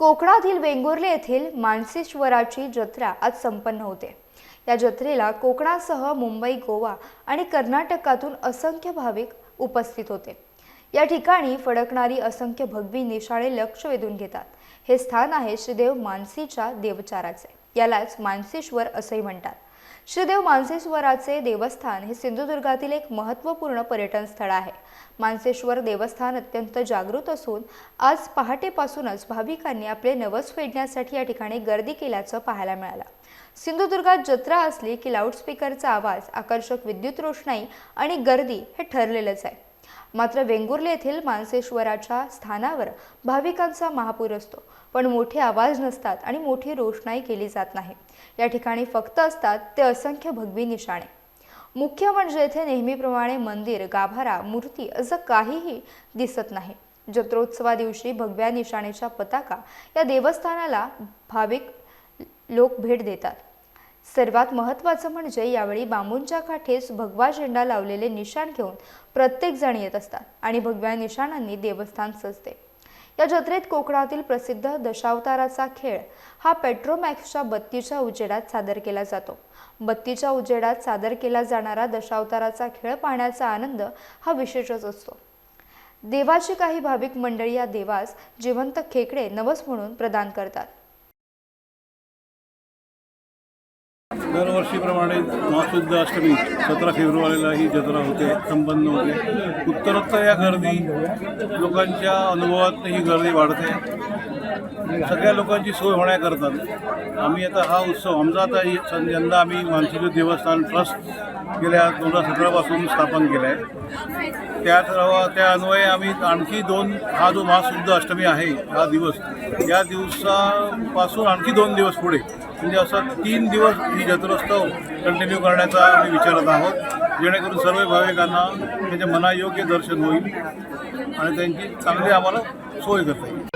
कोकणातील वेंगुर्ले येथील मानसेश्वराची जत्रा आज संपन्न होते. या जत्रेला कोकणासह मुंबई गोवा आणि कर्नाटकातून असंख्य भाविक उपस्थित होते. या ठिकाणी फडकणारी असंख्य भगवी निशाळे लक्ष वेधून घेतात. हे स्थान आहे श्रीदेव मानसीच्या देवचाराचे. यालाच मानसेश्वर असंही म्हणतात. श्रीदेव मानसेश्वराचे देवस्थान हे सिंधुदुर्गातील एक महत्त्वपूर्ण पर्यटन स्थळ आहे. मानसेश्वर देवस्थान अत्यंत जागृत असून आज पहाटेपासूनच भाविकांनी आपले नवस फेडण्यासाठी या ठिकाणी गर्दी केल्याचं पाहायला मिळालं. सिंधुदुर्गात जत्रा असली की लाऊडस्पीकरचा आवाज आकर्षक विद्युत रोषणाई आणि गर्दी हे ठरलेलंच आहे. मात्र वेंगुर्ले येथील मानसेश्वराच्या स्थानावर भाविकांचा महापूर असतो. पण मोठे आवाज नसतात आणि मोठी रोषणाई केली जात नाही. या ठिकाणी फक्त असतात ते असंख्य भगवी निशाणे. मुख्य म्हणजे येथे नेहमीप्रमाणे मंदिर गाभारा मूर्ती असं काहीही दिसत नाही. जत्रोत्सवा दिवशी भगव्या निशाणेच्या पताका या देवस्थानाला भाविक लोक भेट देतात. सर्वात महत्त्वाचं म्हणजे यावेळी बांबूंच्या काठेस भगवा झेंडा लावलेले निशाण घेऊन प्रत्येक जण येत असतात आणि भगव्या निशाणांनी देवस्थान सजते. या जत्रेत कोकणातील प्रसिद्ध दशावताराचा खेळ हा पेट्रोमॅक्सच्या बत्तीच्या उजेडात सादर केला जातो. बत्तीच्या उजेडात सादर केला जाणारा दशावताराचा खेळ पाहण्याचा आनंद हा विशेषच असतो. देवाची काही भाविक मंडळी या देवास जिवंत खेकडे नवस म्हणून प्रदान करतात. दरवर्षीप्रमाणे महाशुद्ध अष्टमी सतरा फेब्रुवारीला ही जत्रा होते संपन्न होते. उत्तरोत्तर या गर्दी लोकांच्या अनुभवात ही गर्दी वाढते. सगळ्या लोकांची सोय होण्याकरतात आम्ही आता हा उत्सव आमचा आता यंदा आम्ही मानसिक देवस्थान ट्रस्ट गेल्या दोन हजार सतरापासून स्थापन केलं आहे त्यात त्या अन्वये आम्ही आणखी दोन हा जो महाशुद्ध अष्टमी आहे हा दिवस या दिवसापासून आणखी दोन दिवस पुढे म्हणजे असं तीन दिवस ही जत्रोत्सव कंटिन्यू करण्याचा आम्ही विचारत आहोत जेणेकरून सर्व भाविकांना त्यांचे मनायोग्य दर्शन होईल आणि त्यांची चांगली आम्हाला सोय करता येईल